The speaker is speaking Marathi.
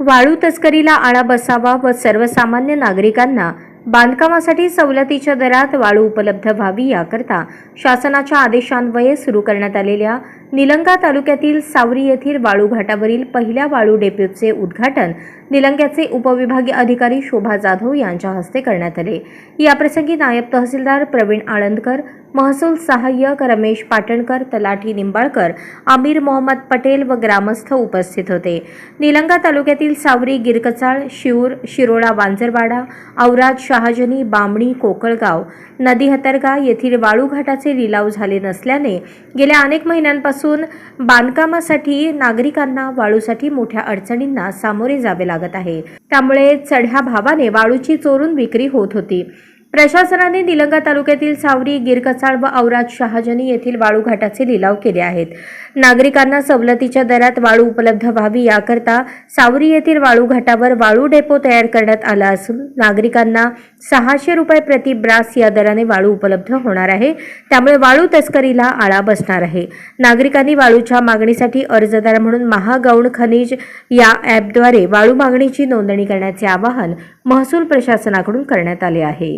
वाळू तस्करीला आळा बसावा व सर्वसामान्य नागरिकांना बांधकामासाठी सवलतीच्या दरात वाळू उपलब्ध व्हावी याकरता शासनाच्या आदेशान्वये सुरू करण्यात आलेल्या निलंगा तालुक्यातील सावरी येथील वाळू घाटावरील पहिल्या वाळू डेपोचे उद्घाटन निलंग्याचे उपविभागीय अधिकारी शोभा जाधव यांच्या हस्ते करण्यात आले. याप्रसंगी नायब तहसीलदार प्रवीण आळंदकर महसूल सहाय्यक रमेश पाटणकर तलाठी निंबाळकर आमिर मोहम्मद पटेल व ग्रामस्थ उपस्थित होते. निलंगा तालुक्यातील सावरी गिरकचाळ शिऊर शिरोळा वांजरवाडा औराद शहाजनी बामणी कोकळगाव नदी हतरगा येथील वाळू घाटाचे लिलाव झाले नसल्याने गेल्या अनेक महिन्यांपासून बांधकामासाठी नागरिकांना वाळूसाठी मोठ्या अडचणींना सामोरे जावे लागत आहे. त्यामुळे चढ्या भावाने वाळूची चोरून विक्री होत होती. प्रशासनाने निलंगा तालुक्यातील सावरी गिरकचाळ व औराज शहाजनी येथील वाळू घाटाचे लिलाव केले आहेत. नागरिकांना सवलतीच्या दरात वाळू उपलब्ध व्हावी याकरता सावरी येथील वाळू घाटावर वाळू डेपो तयार करण्यात आला असून नागरिकांना सहाशे रुपये प्रति ब्रास या दराने वाळू उपलब्ध होणार आहे. त्यामुळे वाळू तस्करीला आळा बसणार आहे. नागरिकांनी वाळूच्या मागणीसाठी अर्जदार म्हणून महागौण खनिज या ॲपद्वारे वाळू मागणीची नोंदणी करण्याचे आवाहन महसूल प्रशासनाकडून करण्यात आले आहे.